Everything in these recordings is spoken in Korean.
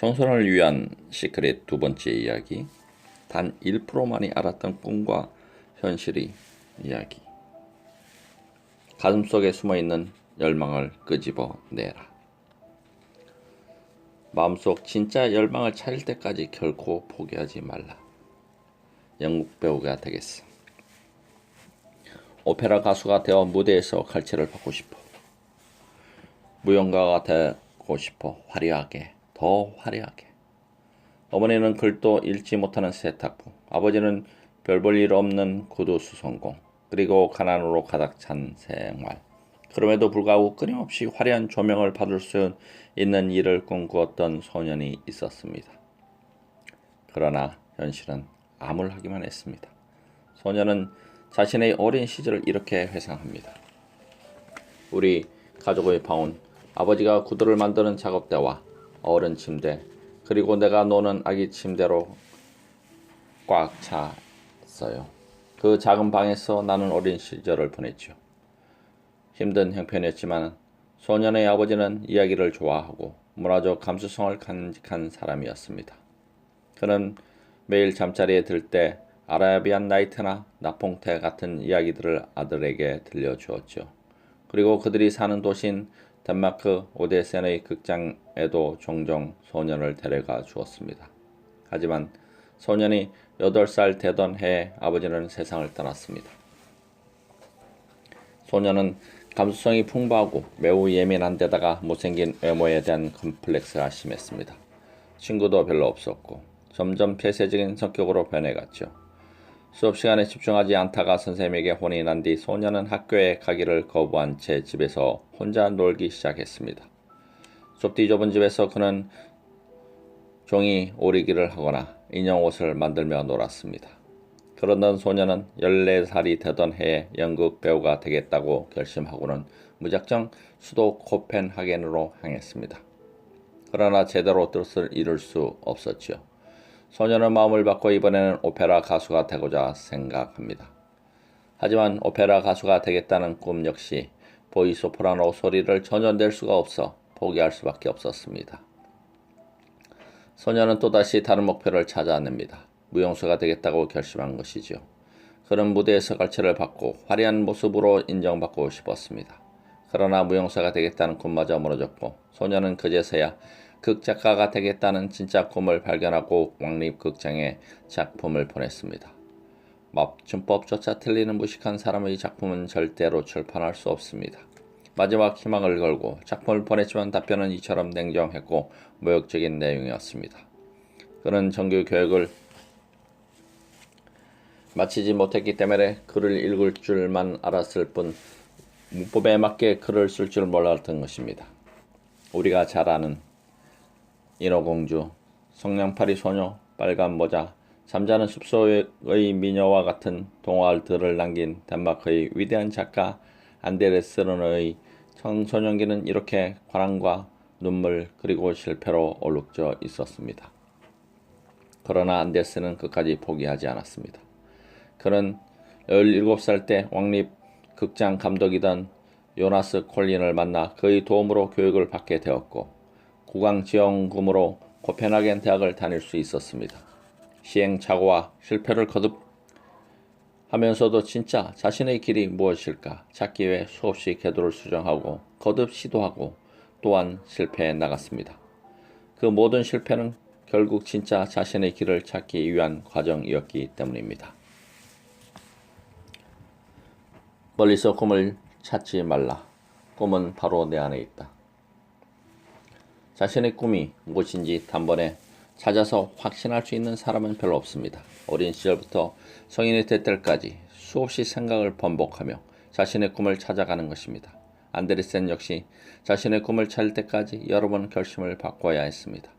청소년을 위한 시크릿 두 번째 이야기. 단 1%만이 알았던 꿈과 현실의 이야기. 가슴 속에 숨어 있는 열망을 끄집어 내라. 마음속 진짜 열망을 찾을 때까지 결코 포기하지 말라. 영국 배우가 되겠어. 오페라 가수가 되어 무대에서 갈채를 받고 싶어. 무용가가 되고 싶어. 화려하게. 더 화려하게. 어머니는 글도 읽지 못하는 세탁부. 아버지는 별 볼 일 없는 구두 수성공. 그리고 가난으로 가득 찬 생활. 그럼에도 불구하고 끊임없이 화려한 조명을 받을 수 있는 일을 꿈꾸었던 소년이 있었습니다. 그러나 현실은 암울하기만 했습니다. 소년은 자신의 어린 시절을 이렇게 회상합니다. 우리 가족의 방은 아버지가 구두를 만드는 작업대와 어른 침대 그리고 내가 노는 아기 침대로 꽉 찼어요. 그 작은 방에서 나는 어린 시절을 보냈죠. 힘든 형편이었지만 소년의 아버지는 이야기를 좋아하고 문화적 감수성을 간직한 사람이었습니다. 그는 매일 잠자리에 들 때 아라비안 나이트나 나퐁테 같은 이야기들을 아들에게 들려주었죠. 그리고 그들이 사는 도시인 덴마크 오데센의 극장에도 종종 소년을 데려가 주었습니다. 하지만 소년이 8살 되던 해에 아버지는 세상을 떠났습니다. 소년은 감수성이 풍부하고 매우 예민한 데다가 못생긴 외모에 대한 컴플렉스가 심했습니다. 친구도 별로 없었고 점점 폐쇄적인 성격으로 변해갔죠. 수업 시간에 집중하지 않다가 선생님에게 혼이 난 뒤 소년은 학교에 가기를 거부한 채 집에서 혼자 놀기 시작했습니다. 좁디 좁은 집에서 그는 종이 오리기를 하거나 인형 옷을 만들며 놀았습니다. 그러던 소년은 14살이 되던 해에 연극 배우가 되겠다고 결심하고는 무작정 수도 코펜하겐으로 향했습니다. 그러나 제대로 뜻을 이룰 수 없었지요. 소년은 마음을 바꿔 이번에는 오페라 가수가 되고자 생각합니다. 하지만 오페라 가수가 되겠다는 꿈 역시 보이소프라노 소리를 전혀 낼 수가 없어 포기할 수밖에 없었습니다. 소년은 또다시 다른 목표를 찾아냅니다. 무용수가 되겠다고 결심한 것이지요. 그는 무대에서 갈채를 받고 화려한 모습으로 인정받고 싶었습니다. 그러나 무용사가 되겠다는 꿈마저 무너졌고 소년은 그제서야 극작가가 되겠다는 진짜 꿈을 발견하고 왕립극장에 작품을 보냈습니다. 맞춤법조차 틀리는 무식한 사람의 작품은 절대로 출판할 수 없습니다. 마지막 희망을 걸고 작품을 보냈지만 답변은 이처럼 냉정했고 모욕적인 내용이었습니다. 그는 정규 교육을 마치지 못했기 때문에 글을 읽을 줄만 알았을 뿐 문법에 맞게 글을 쓸 줄 몰랐던 것입니다. 우리가 잘 아는 인어공주, 성냥팔이 소녀, 빨간 모자, 잠자는 숲속의 미녀와 같은 동화들을 남긴 덴마크의 위대한 작가 안데레스르의 청소년기는 이렇게 과랑과 눈물 그리고 실패로 얼룩져 있었습니다. 그러나 안데스는 끝까지 포기하지 않았습니다. 그는 17살 때 왕립 극장 감독이던 요나스 콜린을 만나 그의 도움으로 교육을 받게 되었고 국왕 지원금으로 코펜하겐 대학을 다닐 수 있었습니다. 시행착오와 실패를 거듭하면서도 진짜 자신의 길이 무엇일까 찾기 위해 수없이 궤도를 수정하고 거듭 시도하고 또한 실패해 나갔습니다. 그 모든 실패는 결국 진짜 자신의 길을 찾기 위한 과정이었기 때문입니다. 멀리서 꿈을 찾지 말라. 꿈은 바로 내 안에 있다. 자신의 꿈이 무엇인지 단번에 찾아서 확신할 수 있는 사람은 별로 없습니다. 어린 시절부터 성인이 될 때까지 수없이 생각을 번복하며 자신의 꿈을 찾아가는 것입니다. 안데르센 역시 자신의 꿈을 찾을 때까지 여러 번 결심을 바꿔야 했습니다.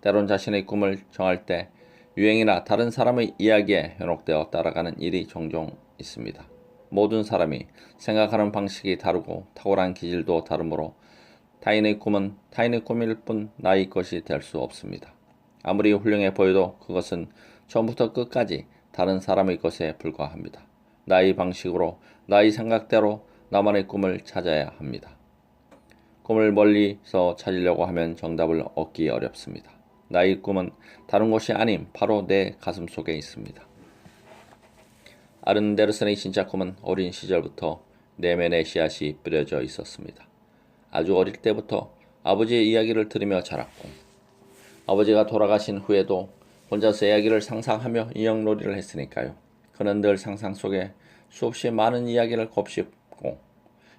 때론 자신의 꿈을 정할 때 유행이나 다른 사람의 이야기에 현혹되어 따라가는 일이 종종 있습니다. 모든 사람이 생각하는 방식이 다르고 탁월한 기질도 다르므로 타인의 꿈은 타인의 꿈일 뿐 나의 것이 될 수 없습니다. 아무리 훌륭해 보여도 그것은 처음부터 끝까지 다른 사람의 것에 불과합니다. 나의 방식으로 나의 생각대로 나만의 꿈을 찾아야 합니다. 꿈을 멀리서 찾으려고 하면 정답을 얻기 어렵습니다. 나의 꿈은 다른 곳이 아닌 바로 내 가슴 속에 있습니다. 아른데르슨의 진짜 꿈은 어린 시절부터 내면의 씨앗이 뿌려져 있었습니다. 아주 어릴 때부터 아버지의 이야기를 들으며 자랐고 아버지가 돌아가신 후에도 혼자서 이야기를 상상하며 인형놀이를 했으니까요. 그는 늘 상상 속에 수없이 많은 이야기를 곱씹고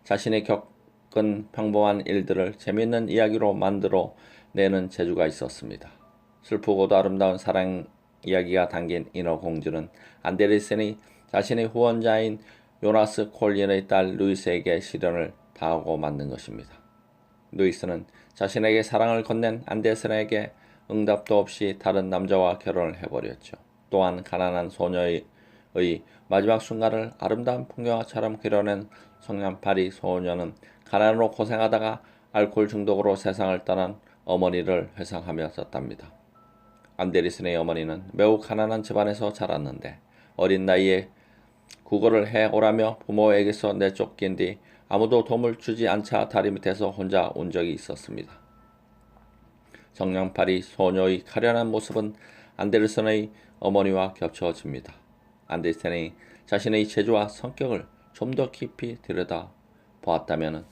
자신이 겪은 평범한 일들을 재미있는 이야기로 만들어 내는 재주가 있었습니다. 슬프고도 아름다운 사랑 이야기가 담긴 인어공주는 안데르센이 자신의 후원자인 요나스 콜린의 딸 루이스에게 시련을 당하고 만든 것입니다. 루이스는 자신에게 사랑을 건넨 안데르센에게 응답도 없이 다른 남자와 결혼을 해버렸죠. 또한 가난한 소녀의 마지막 순간을 아름다운 풍경화처럼 그려낸 성냥팔이 소녀는 가난으로 고생하다가 알코올 중독으로 세상을 떠난 어머니를 회상하며 썼답니다. 안데리슨의 어머니는 매우 가난한 집안에서 자랐는데 어린 나이에 국어를 해 오라며 부모에게서 내쫓긴 뒤 아무도 도움을 주지 않자 다리 밑에서 혼자 온 적이 있었습니다. 정량팔이 소녀의 가련한 모습은 안데르슨의 어머니와 겹쳐집니다. 안데르센이 자신의 재주와 성격을 좀 더 깊이 들여다 보았다면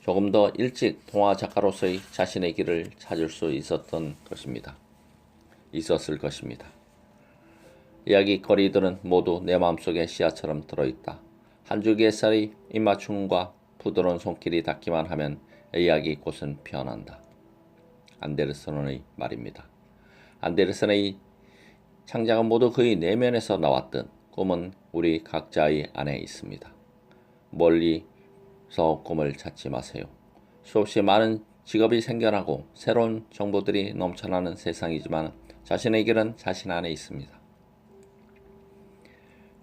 조금 더 일찍 동화 작가로서의 자신의 길을 찾을 수 있었던 것입니다. 있었을 것입니다. 이야기 거리들은 모두 내 마음속에 씨앗처럼 들어있다. 한 줄기의 쌀이 입맞춤과 부드러운 손길이 닿기만 하면 이야기 꽃은 피어난다. 안데르슨의 말입니다. 안데르슨의 창작은 모두 그의 내면에서 나왔던 꿈은 우리 각자의 안에 있습니다. 멀리서 꿈을 찾지 마세요. 수없이 많은 직업이 생겨나고 새로운 정보들이 넘쳐나는 세상이지만 자신의 길은 자신 안에 있습니다.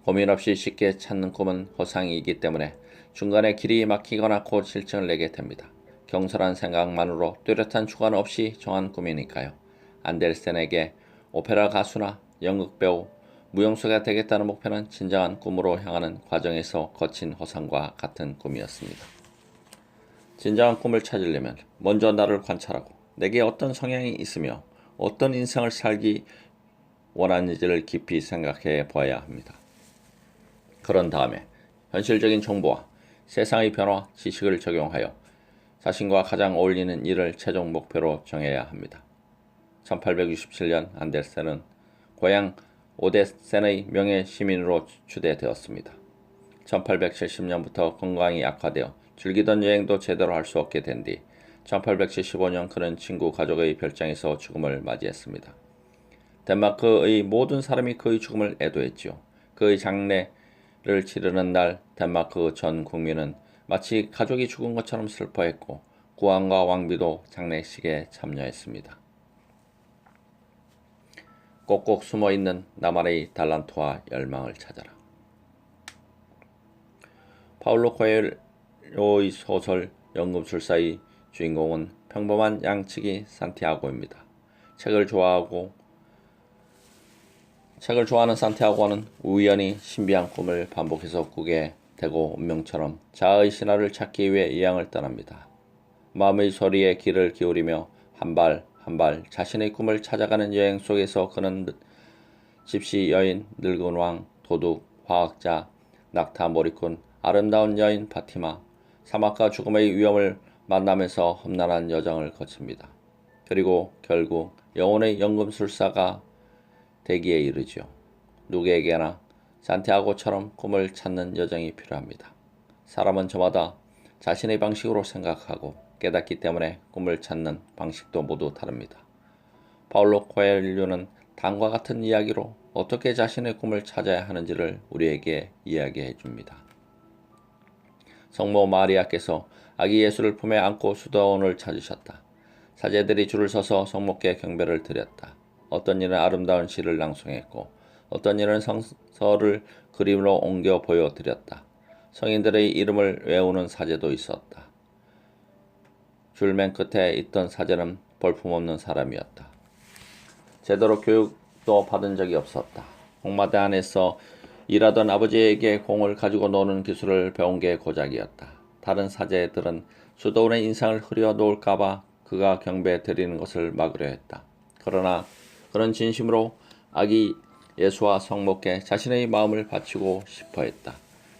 고민 없이 쉽게 찾는 꿈은 허상이기 때문에 중간에 길이 막히거나 곧 실증을 내게 됩니다. 경솔한 생각만으로 뚜렷한 주관 없이 정한 꿈이니까요. 안델센에게 오페라 가수나 연극 배우, 무용수가 되겠다는 목표는 진정한 꿈으로 향하는 과정에서 거친 허상과 같은 꿈이었습니다. 진정한 꿈을 찾으려면 먼저 나를 관찰하고 내게 어떤 성향이 있으며 어떤 인생을 살기 원하는지를 깊이 생각해 보아야 합니다. 그런 다음에 현실적인 정보와 세상의 변화, 지식을 적용하여 자신과 가장 어울리는 일을 최종 목표로 정해야 합니다. 1867년 안데르센은 고향 오데센의 명예 시민으로 추대되었습니다. 1870년부터 건강이 악화되어 즐기던 여행도 제대로 할 수 없게 된 뒤 1875년 그는 친구 가족의 별장에서 죽음을 맞이했습니다. 덴마크의 모든 사람이 그의 죽음을 애도했지요. 그의 장례 를 치르는 날 덴마크 전 국민은 마치 가족이 죽은 것처럼 슬퍼했고 국왕과 왕비도 장례식에 참여했습니다. 꼭꼭 숨어 있는 나만의 달란트와 열망을 찾아라. 파울로 코엘로의 소설 연금술사의 주인공은 평범한 양치기 산티아고입니다. 책을 좋아하고 책을 좋아하는 산티아고는 우연히 신비한 꿈을 반복해서 꾸게 되고 운명처럼 자아의 신화를 찾기 위해 이양을 떠납니다. 마음의 소리에 귀를 기울이며 한 발 한 발 자신의 꿈을 찾아가는 여행 속에서 그는 집시 여인, 늙은 왕, 도둑, 화학자, 낙타 몰이꾼, 아름다운 여인 파티마, 사막과 죽음의 위험을 만나면서 험난한 여정을 거칩니다. 그리고 결국 영혼의 연금술사가 되기에 이르죠. 누구에게나 산티아고처럼 꿈을 찾는 여정이 필요합니다. 사람은 저마다 자신의 방식으로 생각하고 깨닫기 때문에 꿈을 찾는 방식도 모두 다릅니다. 파울로 코엘류는 다음과 같은 이야기로 어떻게 자신의 꿈을 찾아야 하는지를 우리에게 이야기해 줍니다. 성모 마리아께서 아기 예수를 품에 안고 수도원을 찾으셨다. 사제들이 줄을 서서 성모께 경배를 드렸다. 어떤 이는 아름다운 시를 낭송했고 어떤 이는 성서를 그림으로 옮겨 보여드렸다. 성인들의 이름을 외우는 사제도 있었다. 줄 맨 끝에 있던 사제는 볼품없는 사람이었다. 제대로 교육도 받은 적이 없었다. 홍마대 안에서 일하던 아버지에게 공을 가지고 노는 기술을 배운 게 고작이었다. 다른 사제들은 수도원의 인상을 흐려 놓을까봐 그가 경배 드리는 것을 막으려 했다. 그러나 그런 진심으로 아기 예수와 성목께 자신의 마음을 바치고 싶어 했다.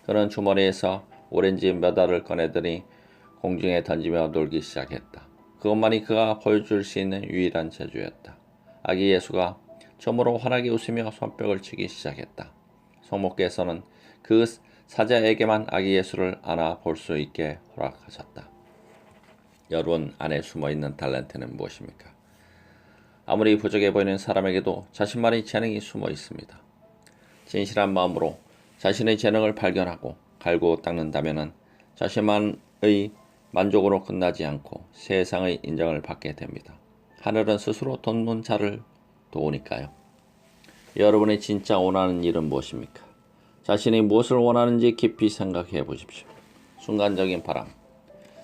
그는 주머니에서 오렌지 몇 알을 꺼내더니 공중에 던지며 놀기 시작했다. 그것만이 그가 보여줄 수 있는 유일한 재주였다. 아기 예수가 처음으로 환하게 웃으며 손뼉을 치기 시작했다. 성목께서는 그 사자에게만 아기 예수를 안아 볼 수 있게 허락하셨다. 여러분 안에 숨어 있는 달란트는 무엇입니까? 아무리 부족해 보이는 사람에게도 자신만의 재능이 숨어 있습니다. 진실한 마음으로 자신의 재능을 발견하고 갈고 닦는다면 자신만의 만족으로 끝나지 않고 세상의 인정을 받게 됩니다. 하늘은 스스로 돕는 자를 도우니까요. 여러분이 진짜 원하는 일은 무엇입니까? 자신이 무엇을 원하는지 깊이 생각해 보십시오. 순간적인 바람,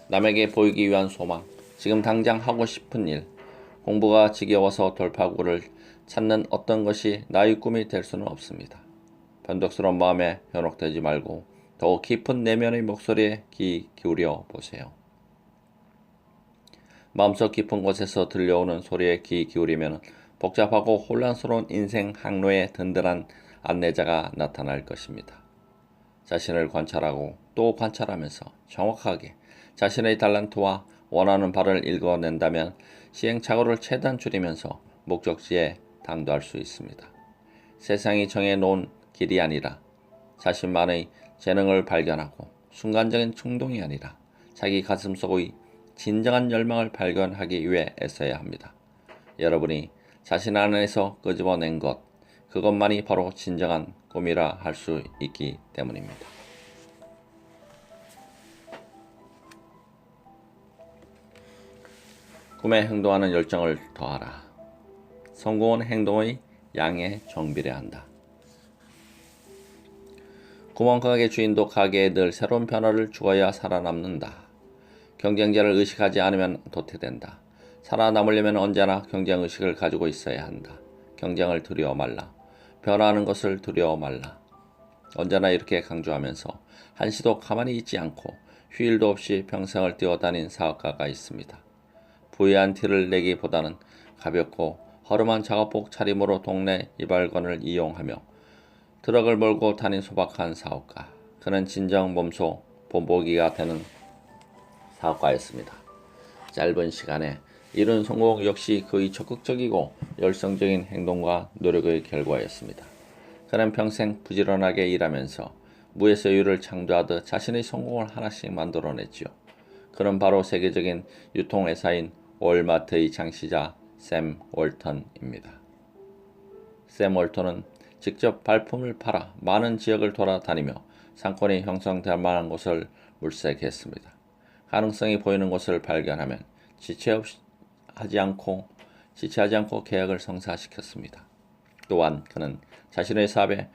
남에게 보이기 위한 소망, 지금 당장 하고 싶은 일, 공부가 지겨워서 돌파구를 찾는 어떤 것이 나의 꿈이 될 수는 없습니다. 변덕스러운 마음에 현혹되지 말고 더욱 깊은 내면의 목소리에 귀 기울여 보세요. 마음속 깊은 곳에서 들려오는 소리에 귀 기울이면 복잡하고 혼란스러운 인생 항로에 든든한 안내자가 나타날 것입니다. 자신을 관찰하고 또 관찰하면서 정확하게 자신의 달란트와 원하는 바를 읽어낸다면 시행착오를 최대한 줄이면서 목적지에 당도할 수 있습니다. 세상이 정해놓은 길이 아니라 자신만의 재능을 발견하고 순간적인 충동이 아니라 자기 가슴 속의 진정한 열망을 발견하기 위해 애써야 합니다. 여러분이 자신 안에서 끄집어낸 것, 그것만이 바로 진정한 꿈이라 할 수 있기 때문입니다. 꿈에 행동하는 열정을 더하라. 성공은 행동의 양에 정비례한다. 구멍가게 주인도 가게에 늘 새로운 변화를 주어야 살아남는다. 경쟁자를 의식하지 않으면 도태된다. 살아남으려면 언제나 경쟁 의식을 가지고 있어야 한다. 경쟁을 두려워 말라. 변화하는 것을 두려워 말라. 언제나 이렇게 강조하면서 한시도 가만히 있지 않고 휴일도 없이 평생을 뛰어다닌 사업가가 있습니다. 부유한 티를 내기보다는 가볍고 허름한 작업복 차림으로 동네 이발관을 이용하며 트럭을 몰고 다닌 소박한 사업가. 그는 진정 몸소 본보기가 되는 사업가였습니다. 짧은 시간에 이룬 성공 역시 그의 적극적이고 열성적인 행동과 노력의 결과였습니다. 그는 평생 부지런하게 일하면서 무에서 유를 창조하듯 자신의 성공을 하나씩 만들어냈지요. 그는 바로 세계적인 유통회사인 월마트의 창시자 샘 월턴입니다. 샘 월턴은 직접 발품을 팔아 많은 지역을 돌아다니며 상권이 형성될 만한 곳을 물색했습니다. 가능성이 보이는 곳을 발견하면 지체하지 않고 지체하지 않고 계약을 성사시켰습니다. 또한 그는 자신의 사업에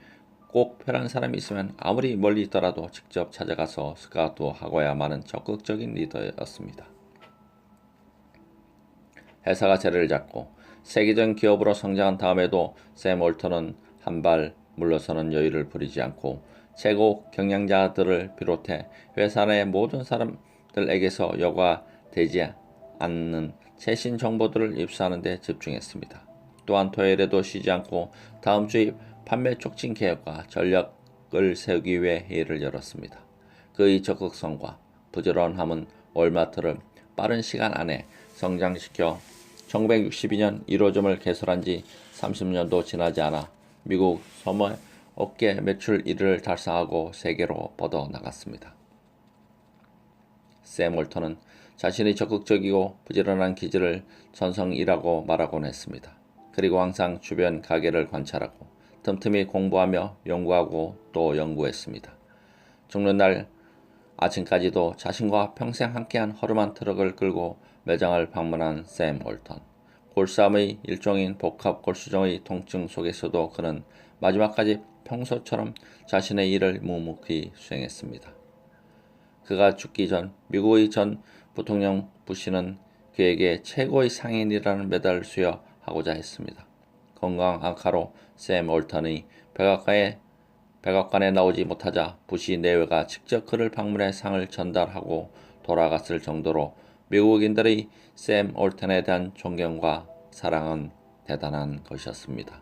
꼭 필요한 사람이 있으면 아무리 멀리 있더라도 직접 찾아가서 스카우트하고야만은 적극적인 리더였습니다. 회사가 자리를 잡고 세계적인 기업으로 성장한 다음에도 샘 올턴은 한 발 물러서는 여유를 부리지 않고 최고 경영자들을 비롯해 회사 내 모든 사람들에게서 여과되지 않는 최신 정보들을 입수하는 데 집중했습니다. 또한 토요일에도 쉬지 않고 다음 주의 판매 촉진 계획과 전략을 세우기 위해 회의를 열었습니다. 그의 적극성과 부지런함은 월마트를 빠른 시간 안에 성장시켜 1962년 1호점을 개설한 지 30년도 지나지 않아 미국 소매 업계 매출 1위를 달성하고 세계로 뻗어 나갔습니다. 샘 월터는 자신의 적극적이고 부지런한 기질을 전성이라고 말하곤 했습니다. 그리고 항상 주변 가게를 관찰하고 틈틈이 공부하며 연구하고 또 연구했습니다. 죽는 날 아침까지도 자신과 평생 함께한 허름한 트럭을 끌고 매장을 방문한 샘 월턴. 골싸움의 일종인 복합 골수정의 통증 속에서도 그는 마지막까지 평소처럼 자신의 일을 묵묵히 수행했습니다. 그가 죽기 전 미국의 전 부통령 부시는 그에게 최고의 상인이라는 메달을 수여하고자 했습니다. 건강 악화로 샘 올턴이 백악관에, 백악관에 나오지 못하자 부시 내외가 직접 그를 방문해 상을 전달하고 돌아갔을 정도로 미국인들의 샘 올턴에 대한 존경과 사랑은 대단한 것이었습니다.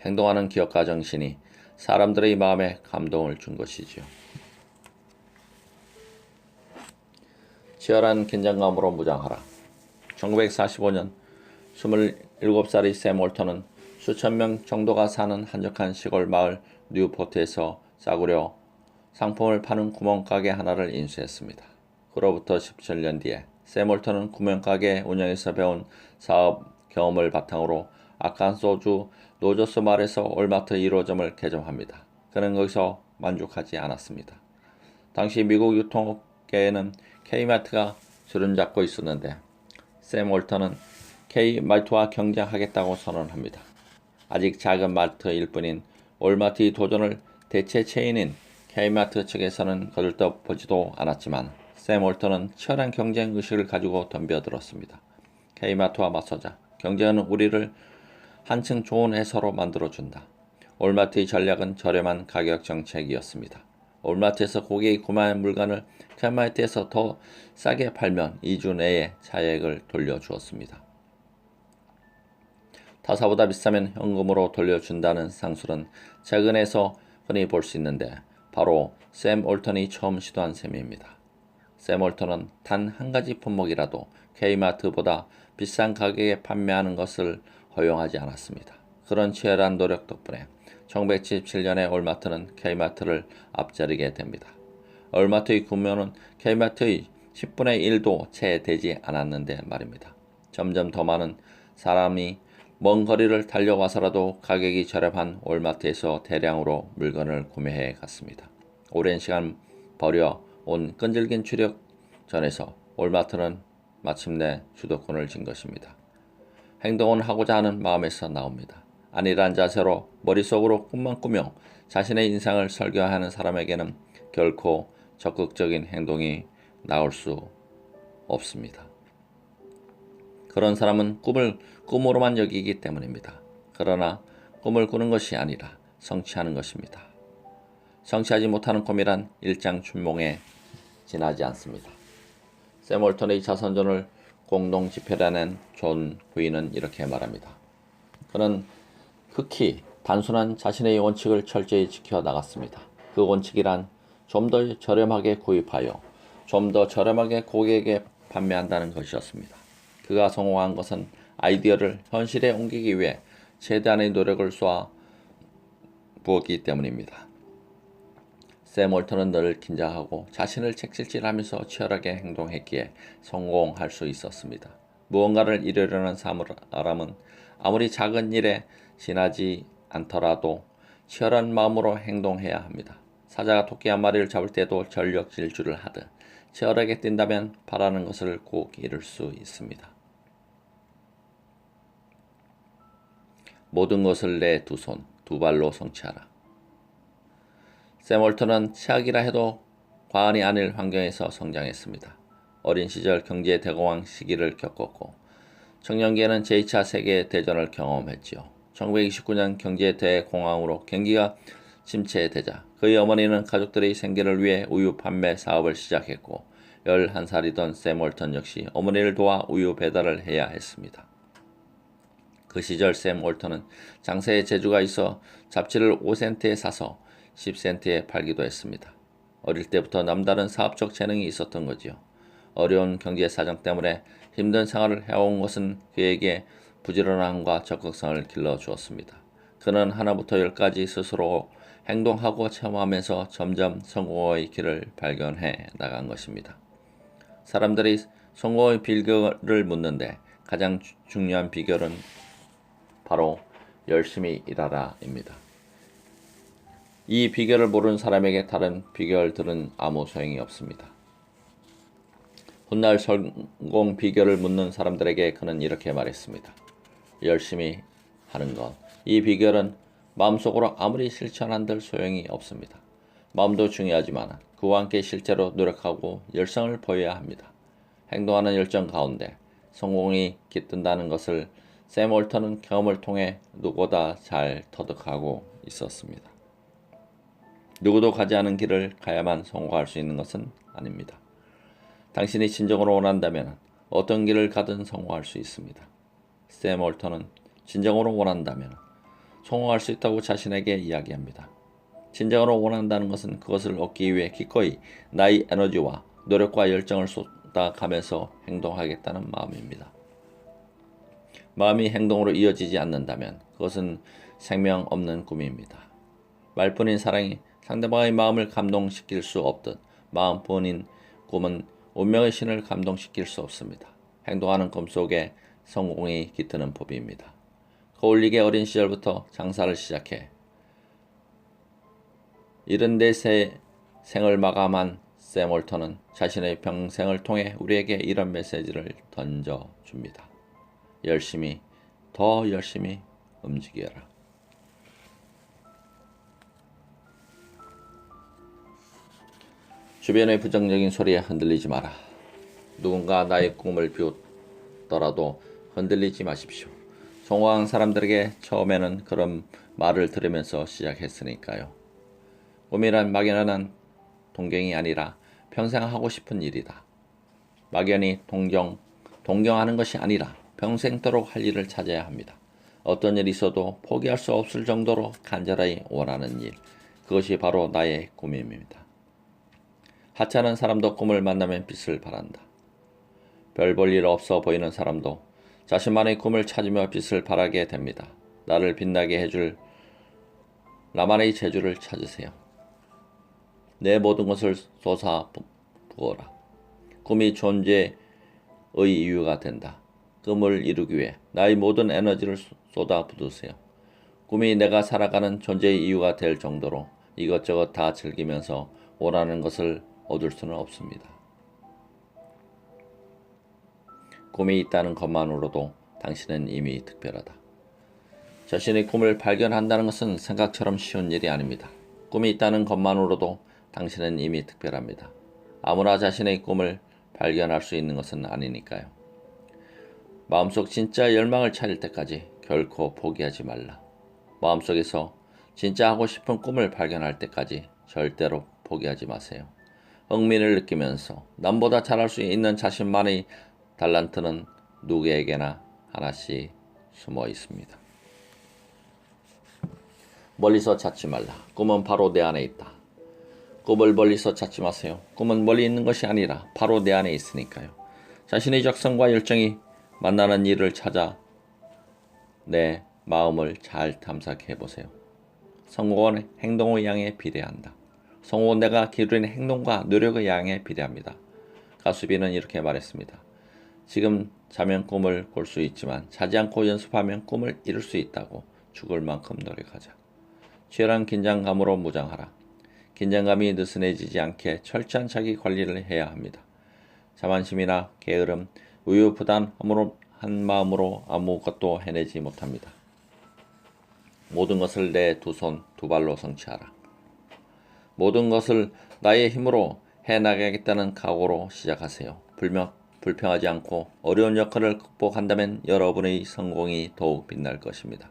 행동하는 기업가 정신이 사람들의 마음에 감동을 준 것이지요. 치열한 긴장감으로 무장하라. 1945년 27살의 샘 올턴은 수천 명 정도가 사는 한적한 시골 마을 뉴포트에서 싸구려 상품을 파는 구멍가게 하나를 인수했습니다. 그로부터 17년 뒤에 샘 올턴은 구멍가게 운영에서 배운 사업 경험을 바탕으로 아칸소주 노저스 말에서 올마트 1호점을 개점합니다. 그는 거기서 만족하지 않았습니다. 당시 미국 유통업계에는 K마트가 주름 잡고 있었는데 샘 올턴은 K마트와 경쟁하겠다고 선언합니다. 아직 작은 마트일 뿐인 올마트의 도전을 대체 체인인 K마트 측에서는 거들떠 보지도 않았지만 샘 올턴은 치열한 경쟁 의식을 가지고 덤벼들었습니다. K마트와 맞서자 경쟁은 우리를 한층 좋은 회사로 만들어준다. 올마트의 전략은 저렴한 가격 정책이었습니다. 올마트에서 고객이 구매한 물건을 K마트에서 더 싸게 팔면 2주 내에 차액을 돌려주었습니다. 타사보다 비싸면 현금으로 돌려준다는 상술은 최근에서 흔히 볼 수 있는데 바로 샘 올턴이 처음 시도한 셈입니다. 샘 올턴은 단 한 가지 품목이라도 K마트보다 비싼 가격에 판매하는 것을 허용하지 않았습니다. 그런 치열한 노력 덕분에 1977년에 올마트는 K마트를 앞자르게 됩니다. 올마트의 구매는 K마트의 10분의 1도 채 되지 않았는데 말입니다. 점점 더 많은 사람이 먼 거리를 달려와서라도 가격이 저렴한 올마트에서 대량으로 물건을 구매해 갔습니다. 오랜 시간 버려 온 끈질긴 추력 전에서 올마트는 마침내 주도권을 쥔 것입니다. 행동은 하고자 하는 마음에서 나옵니다. 아니란 자세로 머릿속으로 꿈만 꾸며 자신의 인상을 설계하는 사람에게는 결코 적극적인 행동이 나올 수 없습니다. 그런 사람은 꿈을 꿈으로만 여기기 때문입니다. 그러나 꿈을 꾸는 것이 아니라 성취하는 것입니다. 성취하지 못하는 꿈이란 일장 춘몽에 지나지 않습니다. 샘 월턴의 자선전을 공동 집회라는 존 후이는 이렇게 말합니다. 그는 극히 단순한 자신의 원칙을 철저히 지켜 나갔습니다. 그 원칙이란 좀 더 저렴하게 구입하여 좀 더 저렴하게 고객에게 판매한다는 것이었습니다. 그가 성공한 것은 아이디어를 현실에 옮기기 위해 최대한의 노력을 쏘아 부었기 때문입니다. 샘 월턴은 늘 긴장하고 자신을 책질질하면서 치열하게 행동했기에 성공할 수 있었습니다. 무언가를 이루려는 사람은 아무리 작은 일에 지나지 않더라도 치열한 마음으로 행동해야 합니다. 사자가 토끼 한 마리를 잡을 때도 전력 질주를 하듯 치열하게 뛴다면 바라는 것을 꼭 이룰 수 있습니다. 모든 것을 내 두 손, 두 발로 성취하라. 샘월턴은 최악이라 해도 과언이 아닐 환경에서 성장했습니다. 어린 시절 경제 대공황 시기를 겪었고 청년기에는 제2차 세계 대전을 경험했지요. 1929년 경제 대공황으로 경기가 침체되자 그의 어머니는 가족들의 생계를 위해 우유 판매 사업을 시작했고 11살이던 샘 월턴 역시 어머니를 도와 우유 배달을 해야 했습니다. 그 시절 샘 월턴은 장세에 재주가 있어 잡지를 5센트에 사서 10센트에 팔기도 했습니다. 어릴 때부터 남다른 사업적 재능이 있었던 거지요. 어려운 경제 사정 때문에 힘든 생활을 해온 것은 그에게 부지런함과 적극성을 길러 주었습니다. 그는 하나부터 열까지 스스로 행동하고 체험하면서 점점 성공의 길을 발견해 나간 것입니다. 사람들이 성공의 비결을 묻는데 가장 중요한 비결은 바로 열심히 일하라입니다. 이 비결을 모르는 사람에게 다른 비결들은 아무 소용이 없습니다. 훗날 성공 비결을 묻는 사람들에게 그는 이렇게 말했습니다. 열심히 하는 것. 이 비결은 마음속으로 아무리 실천한들 소용이 없습니다. 마음도 중요하지만 그와 함께 실제로 노력하고 열성을 보여야 합니다. 행동하는 열정 가운데 성공이 깃든다는 것을 샘 월턴은 경험을 통해 누구보다 잘 터득하고 있었습니다. 누구도 가지 않은 길을 가야만 성공할 수 있는 것은 아닙니다. 당신이 진정으로 원한다면 어떤 길을 가든 성공할 수 있습니다. 샘 올턴은 진정으로 원한다면 성공할 수 있다고 자신에게 이야기합니다. 진정으로 원한다는 것은 그것을 얻기 위해 기꺼이 나의 에너지와 노력과 열정을 쏟아가면서 행동하겠다는 마음입니다. 마음이 행동으로 이어지지 않는다면 그것은 생명 없는 꿈입니다. 말뿐인 사랑이 상대방의 마음을 감동시킬 수 없듯 마음뿐인 꿈은 운명의 신을 감동시킬 수 없습니다. 행동하는 꿈 속에 성공이 깃드는 법입니다. 거울리게 어린 시절부터 장사를 시작해 74세 생을 마감한 샘 올턴은 자신의 평생을 통해 우리에게 이런 메시지를 던져줍니다. 열심히, 더 열심히 움직여라. 주변의 부정적인 소리에 흔들리지 마라. 누군가 나의 꿈을 비웃더라도 흔들리지 마십시오. 성공한 사람들에게 처음에는 그런 말을 들으면서 시작했으니까요. 꿈이란 막연한 동경이 아니라 평생 하고 싶은 일이다. 막연히 동경, 동경하는 것이 아니라 평생도록 할 일을 찾아야 합니다. 어떤 일이 있어도 포기할 수 없을 정도로 간절히 원하는 일. 그것이 바로 나의 꿈입니다. 하찮은 사람도 꿈을 만나면 빛을 바란다. 별 볼 일 없어 보이는 사람도 자신만의 꿈을 찾으며 빛을 발하게 됩니다. 나를 빛나게 해줄 나만의 재주를 찾으세요. 내 모든 것을 쏟아 부어라. 꿈이 존재의 이유가 된다. 꿈을 이루기 위해 나의 모든 에너지를 쏟아 붓으세요. 꿈이 내가 살아가는 존재의 이유가 될 정도로 이것저것 다 즐기면서 원하는 것을 얻을 수는 없습니다. 꿈이 있다는 것만으로도 당신은 이미 특별하다. 자신의 꿈을 발견한다는 것은 생각처럼 쉬운 일이 아닙니다. 꿈이 있다는 것만으로도 당신은 이미 특별합니다. 아무나 자신의 꿈을 발견할 수 있는 것은 아니니까요. 마음속 진짜 열망을 찾을 때까지 결코 포기하지 말라. 마음속에서 진짜 하고 싶은 꿈을 발견할 때까지 절대로 포기하지 마세요. 흥미를 느끼면서 남보다 잘할 수 있는 자신만의 달란트는 누구에게나 하나씩 숨어 있습니다. 멀리서 찾지 말라. 꿈은 바로 내 안에 있다. 꿈을 멀리서 찾지 마세요. 꿈은 멀리 있는 것이 아니라 바로 내 안에 있으니까요. 자신의 적성과 열정이 만나는 일을 찾아 내 마음을 잘 탐색해 보세요. 성공은 행동의 양에 비례한다. 성공은 내가 기울인 행동과 노력의 양에 비례합니다. 가수비는 이렇게 말했습니다. 지금 자면 꿈을 꿀 수 있지만 자지 않고 연습하면 꿈을 이룰 수 있다고 죽을 만큼 노력하자. 치열한 긴장감으로 무장하라. 긴장감이 느슨해지지 않게 철저한 자기 관리를 해야 합니다. 자만심이나 게으름, 우유부단 한 마음으로 아무것도 해내지 못합니다. 모든 것을 내 두 손, 두 발로 성취하라. 모든 것을 나의 힘으로 해나가겠다는 각오로 시작하세요. 불명, 불평하지 않고 어려운 역할을 극복한다면 여러분의 성공이 더욱 빛날 것입니다.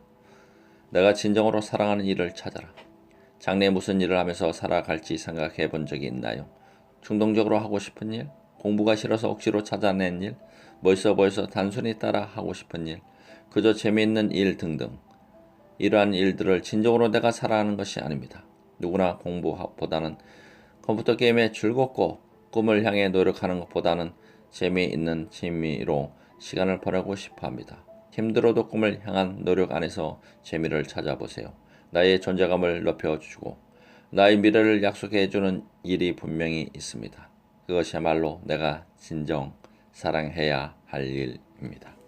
내가 진정으로 사랑하는 일을 찾아라. 장래 무슨 일을 하면서 살아갈지 생각해 본 적이 있나요? 충동적으로 하고 싶은 일? 공부가 싫어서 억지로 찾아낸 일? 멋있어 보여서 단순히 따라 하고 싶은 일? 그저 재미있는 일 등등. 이러한 일들을 진정으로 내가 살아가는 것이 아닙니다. 누구나 공부보다는 컴퓨터 게임에 즐겁고 꿈을 향해 노력하는 것보다는 재미있는 취미로 시간을 보내고 싶어 합니다. 힘들어도 꿈을 향한 노력 안에서 재미를 찾아보세요. 나의 존재감을 높여주고 나의 미래를 약속해주는 일이 분명히 있습니다. 그것이야말로 내가 진정 사랑해야 할 일입니다.